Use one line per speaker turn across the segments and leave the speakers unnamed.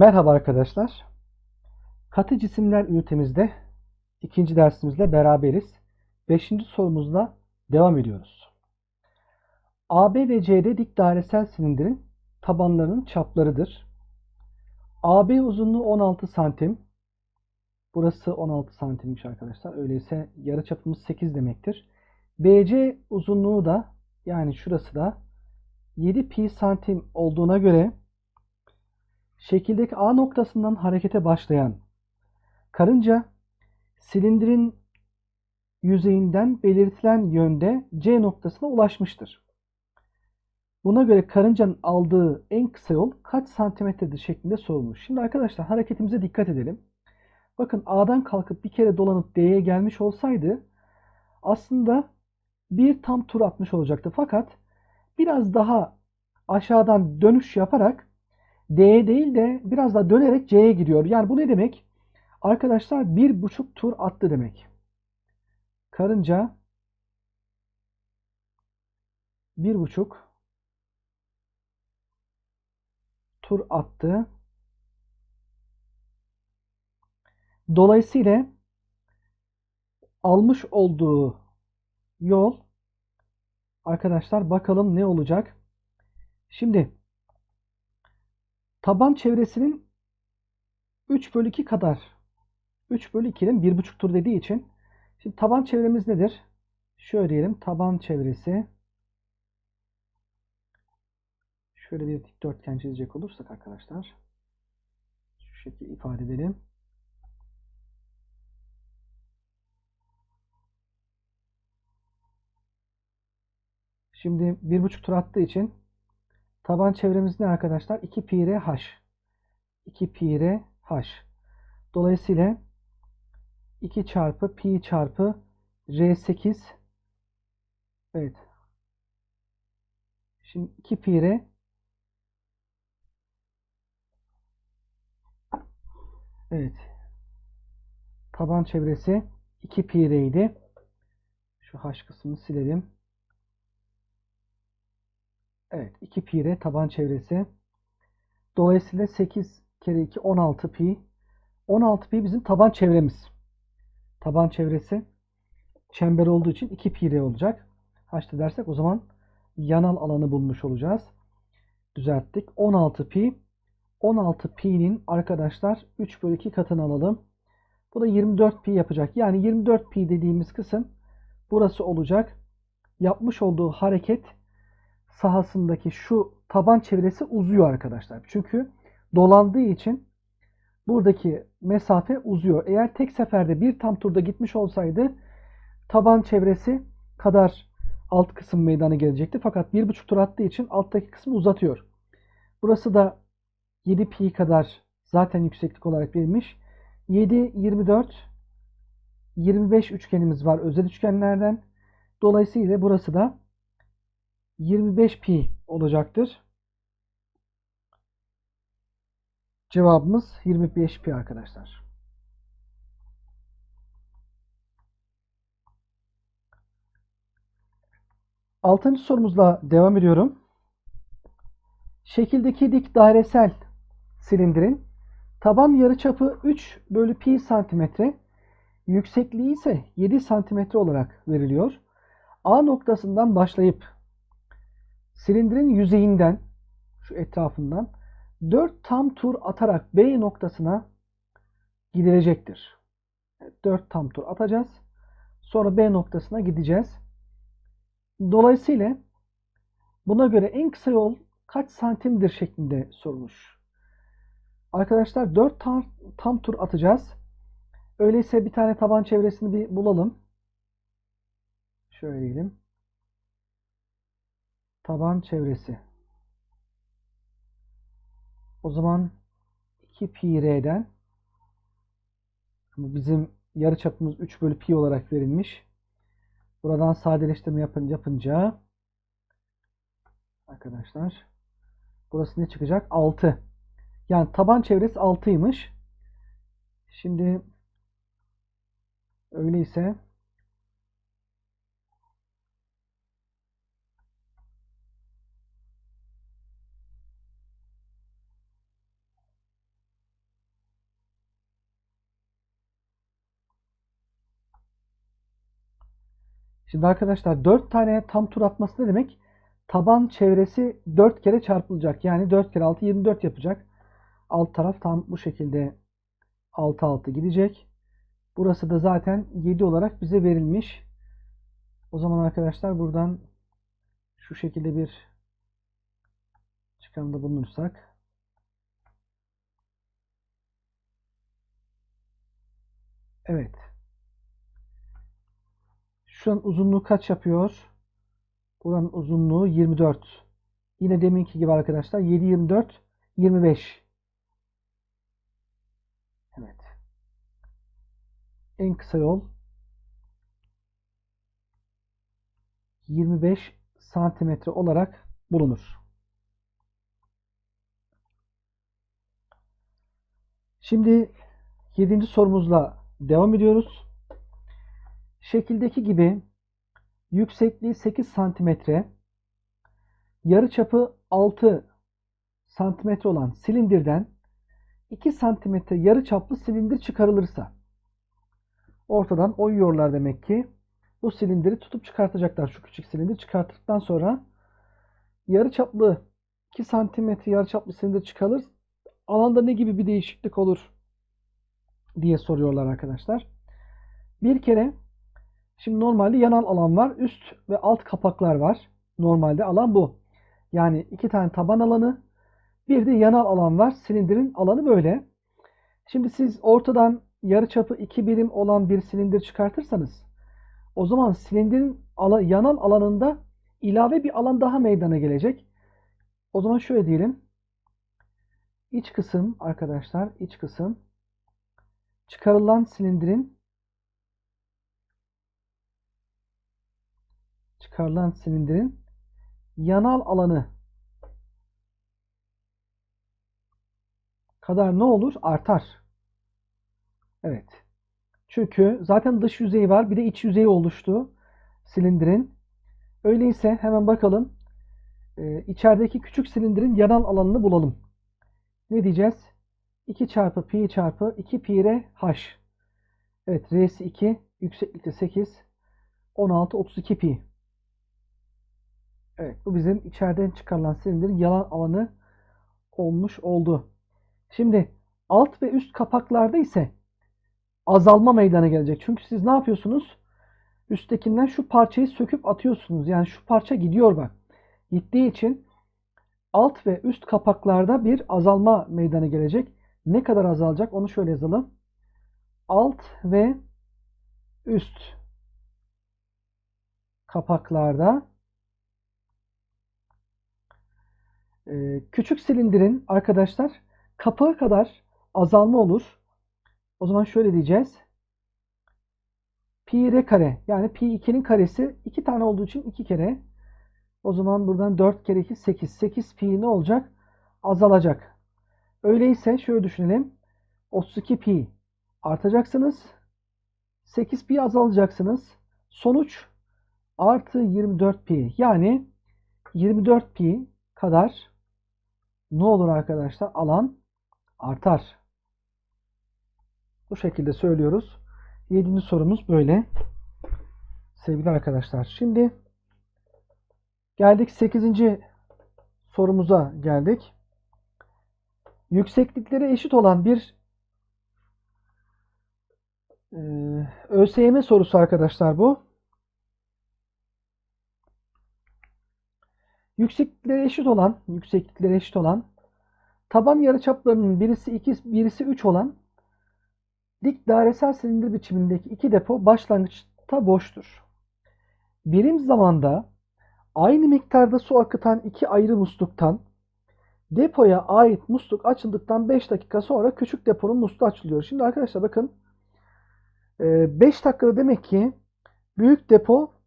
Merhaba arkadaşlar. Katı cisimler ünitemizde ikinci dersimizle beraberiz. Beşinci sorumuzla devam ediyoruz. AB ve CD dik dairesel silindirin tabanlarının çaplarıdır. AB uzunluğu 16 santim. Burası 16 santimmiş arkadaşlar. Öyleyse yarıçapımız 8 demektir. BC uzunluğu da yani şurası da 7 pi santim olduğuna göre şekildeki A noktasından harekete başlayan karınca silindirin yüzeyinden belirtilen yönde C noktasına ulaşmıştır. Buna göre karıncanın aldığı en kısa yol kaç santimetredir şeklinde sorulmuş. Şimdi arkadaşlar hareketimize dikkat edelim. Bakın A'dan kalkıp bir kere dolanıp D'ye gelmiş olsaydı aslında bir tam tur atmış olacaktı. Fakat biraz daha aşağıdan dönüş yaparak D'ye değil de biraz daha dönerek C'ye gidiyor. Yani bu ne demek? Arkadaşlar bir buçuk tur attı demek. Karınca bir buçuk tur attı. Dolayısıyla almış olduğu yol arkadaşlar bakalım ne olacak. Şimdi taban çevresinin 3 bölü 2 kadar 3 bölü 2'nin 1,5 tur dediği için şimdi taban çevremiz nedir? Şöyle diyelim taban çevresi şöyle bir dikdörtgen çizecek olursak arkadaşlar şu şekilde ifade edelim. Şimdi 1,5 tur attığı için taban çevremiz ne arkadaşlar? 2 pi r h. 2 pi r h. Dolayısıyla 2 çarpı pi çarpı r8 Evet. Şimdi 2 pi r Evet. Taban çevresi 2 pi r idi. Şu h kısmını silelim. Evet 2 pi r taban çevresi. Dolayısıyla 8 kere 2 16 pi. 16 pi bizim taban çevremiz. Taban çevresi çember olduğu için 2 pi r olacak. H'ta dersek o zaman yanal alanı bulmuş olacağız. Düzelttik. 16 pi. 16 pi'nin arkadaşlar 3 bölü 2 katını alalım. Bu da 24 pi yapacak. Yani 24 pi dediğimiz kısım burası olacak. Yapmış olduğu hareket sahasındaki şu taban çevresi uzuyor arkadaşlar. Çünkü dolandığı için buradaki mesafe uzuyor. Eğer tek seferde bir tam turda gitmiş olsaydı taban çevresi kadar alt kısım meydana gelecekti. Fakat bir buçuk tur attığı için alttaki kısmı uzatıyor. Burası da 7 pi kadar zaten yükseklik olarak verilmiş. 7, 24, 25 üçgenimiz var özel üçgenlerden. Dolayısıyla burası da 25 pi olacaktır. Cevabımız 25 pi arkadaşlar. Altıncı sorumuzla devam ediyorum. Şekildeki dik dairesel silindirin taban yarıçapı 3 bölü pi santimetre, yüksekliği ise 7 santimetre olarak veriliyor. A noktasından başlayıp silindirin yüzeyinden şu etrafından 4 tam tur atarak B noktasına gidilecektir. 4 tam tur atacağız. Sonra B noktasına gideceğiz. Dolayısıyla buna göre en kısa yol kaç santimdir şeklinde sorulmuş. Arkadaşlar 4 tam, tam tur atacağız. Öyleyse bir tane taban çevresini bir bulalım. Şöyle diyelim. Taban çevresi. O zaman 2 pi r'den bizim yarıçapımız 3 bölü pi olarak verilmiş. Buradan sadeleştirme yapın, yapınca arkadaşlar burası ne çıkacak? 6. Yani taban çevresi 6'ymış. Şimdi öyleyse Şimdi arkadaşlar 4 tane tam tur atması ne demek? Taban çevresi 4 kere çarpılacak. Yani 4 kere 6 24 yapacak. Alt taraf tam bu şekilde 6 6 gidecek. Burası da zaten 7 olarak bize verilmiş. O zaman arkadaşlar buradan şu şekilde bir çıkarımda bulunursak Evet. Şuranın uzunluğu kaç yapıyor? Buranın uzunluğu 24. Yine deminki gibi arkadaşlar 7 24 25. Evet. En kısa yol 25 santimetre olarak bulunur. Şimdi 7. sorumuzla devam ediyoruz. Şekildeki gibi yüksekliği 8 santimetre, yarıçapı 6 santimetre olan silindirden 2 santimetre yarıçaplı silindir çıkarılırsa ortadan oyuyorlar demek ki. Bu silindiri tutup çıkartacaklar. Şu küçük silindir çıkarttıktan sonra yarıçaplı 2 santimetre yarıçaplı silindir çıkarılır. Alanda ne gibi bir değişiklik olur diye soruyorlar arkadaşlar. Bir kere şimdi normalde yanal alan var. Üst ve alt kapaklar var. Normalde alan bu. Yani iki tane taban alanı bir de yanal alan var. Silindirin alanı böyle. Şimdi siz ortadan yarıçapı 2 birim olan bir silindir çıkartırsanız o zaman silindirin ala, yanal alanında ilave bir alan daha meydana gelecek. O zaman şöyle diyelim. İç kısım arkadaşlar iç kısım çıkarılan silindirin çıkarılan silindirin yanal alanı kadar ne olur? Artar. Evet. Çünkü zaten dış yüzeyi var. Bir de iç yüzeyi oluştu silindirin. Öyleyse hemen bakalım. Ee, içerideki küçük silindirin yanal alanını bulalım. Ne diyeceğiz? 2 çarpı pi çarpı 2 pi r h. Evet r'si 2. Yükseklikte 8. 16 32 pi. Evet bu bizim içeriden çıkarılan silindirin yalan alanı olmuş oldu. Şimdi alt ve üst kapaklarda ise azalma meydana gelecek. Çünkü siz ne yapıyorsunuz? Üsttekinden şu parçayı söküp atıyorsunuz. Yani şu parça gidiyor bak. Gittiği için alt ve üst kapaklarda bir azalma meydana gelecek. Ne kadar azalacak onu şöyle yazalım. Alt ve üst kapaklarda e, küçük silindirin arkadaşlar kapağı kadar azalma olur. O zaman şöyle diyeceğiz. Pi r kare yani pi 2'nin karesi 2 tane olduğu için 2 kere. O zaman buradan 4 kere 2 8. 8 pi ne olacak? Azalacak. Öyleyse şöyle düşünelim. 32 pi artacaksınız. 8 pi azalacaksınız. Sonuç artı 24 pi. Yani 24 pi kadar ne olur arkadaşlar? Alan artar. Bu şekilde söylüyoruz. 7. sorumuz böyle. Sevgili arkadaşlar. Şimdi geldik 8. sorumuza geldik. Yükseklikleri eşit olan bir e, ÖSYM sorusu arkadaşlar bu. Yükseklikleri eşit olan, yükseklikleri eşit olan taban yarıçaplarının birisi 2, birisi 3 olan dik dairesel silindir biçimindeki iki depo başlangıçta boştur. Birim zamanda aynı miktarda su akıtan iki ayrı musluktan depoya ait musluk açıldıktan 5 dakika sonra küçük deponun musluğu açılıyor. Şimdi arkadaşlar bakın 5 dakikada demek ki büyük depo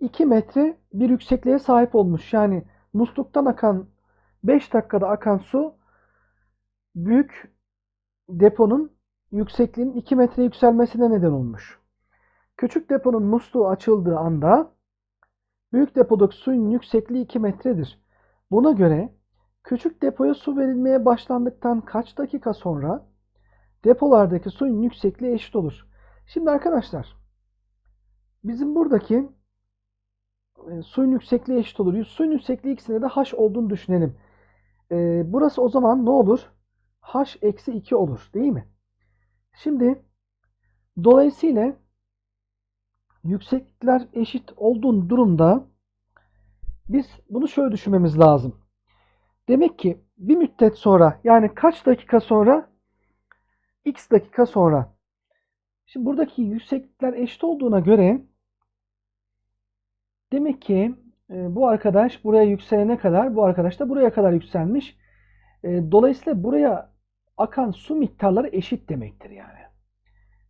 2 metre bir yüksekliğe sahip olmuş. Yani musluktan akan 5 dakikada akan su büyük deponun yüksekliğinin 2 metre yükselmesine neden olmuş. Küçük deponun musluğu açıldığı anda büyük depodaki suyun yüksekliği 2 metredir. Buna göre küçük depoya su verilmeye başlandıktan kaç dakika sonra depolardaki suyun yüksekliği eşit olur. Şimdi arkadaşlar bizim buradaki e, suyun yüksekliği eşit olur. Suyun yüksekliği ikisinde de h olduğunu düşünelim. E, burası o zaman ne olur? h eksi 2 olur değil mi? Şimdi dolayısıyla yükseklikler eşit olduğun durumda biz bunu şöyle düşünmemiz lazım. Demek ki bir müddet sonra yani kaç dakika sonra x dakika sonra şimdi buradaki yükseklikler eşit olduğuna göre demek ki e, bu arkadaş buraya yükselene kadar bu arkadaş da buraya kadar yükselmiş. E, dolayısıyla buraya akan su miktarları eşit demektir yani.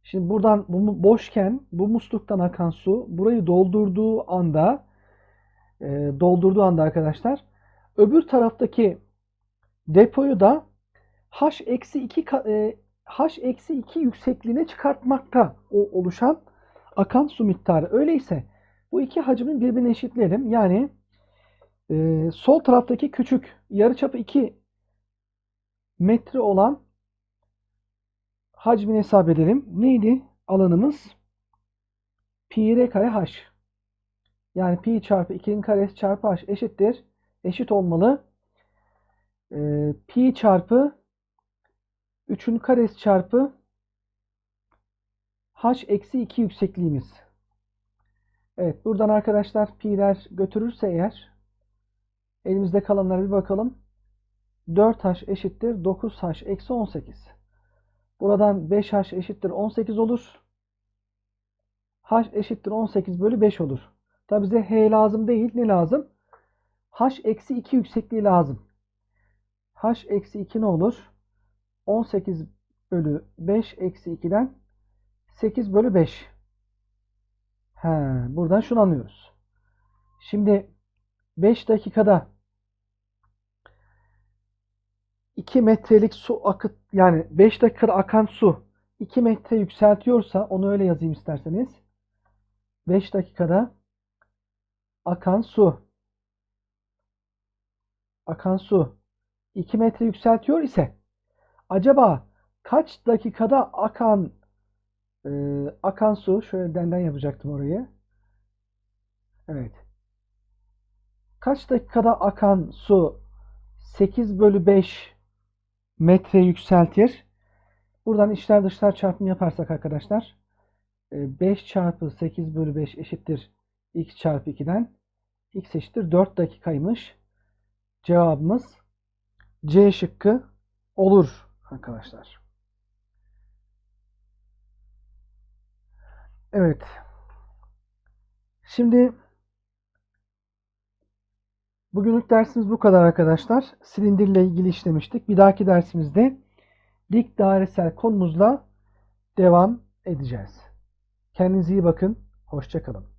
Şimdi buradan bu boşken bu musluktan akan su burayı doldurduğu anda e, doldurduğu anda arkadaşlar öbür taraftaki depoyu da h-2 e, h-2 yüksekliğine çıkartmakta o oluşan akan su miktarı. Öyleyse bu iki hacmin birbirine eşitleyelim. Yani e, sol taraftaki küçük yarıçapı 2 metre olan hacmini hesap edelim. Neydi alanımız? Pi r kare h. Yani pi çarpı 2'nin karesi çarpı h eşittir. Eşit olmalı. E, pi çarpı 3'ün karesi çarpı h eksi 2 yüksekliğimiz. Evet buradan arkadaşlar pi'ler götürürse eğer elimizde kalanlara bir bakalım. 4h eşittir 9h eksi 18. Buradan 5h eşittir 18 olur. h eşittir 18 bölü 5 olur. Tabi bize h lazım değil. Ne lazım? h eksi 2 yüksekliği lazım. h eksi 2 ne olur? 18 bölü 5 eksi 2'den 8 bölü 5. He, buradan şunu anlıyoruz. Şimdi 5 dakikada 2 metrelik su akıt yani 5 dakikada akan su 2 metre yükseltiyorsa onu öyle yazayım isterseniz. 5 dakikada akan su akan su 2 metre yükseltiyor ise acaba kaç dakikada akan e, akan su şöyle denden yapacaktım orayı. Evet. Kaç dakikada akan su 8 bölü 5 metre yükseltir. Buradan içler dışlar çarpımı yaparsak arkadaşlar 5 çarpı 8 bölü 5 eşittir x çarpı 2'den x eşittir 4 dakikaymış. Cevabımız C şıkkı olur arkadaşlar. Evet. Şimdi bugünlük dersimiz bu kadar arkadaşlar. Silindirle ilgili işlemiştik. Bir dahaki dersimizde dik dairesel konumuzla devam edeceğiz. Kendinize iyi bakın. Hoşçakalın.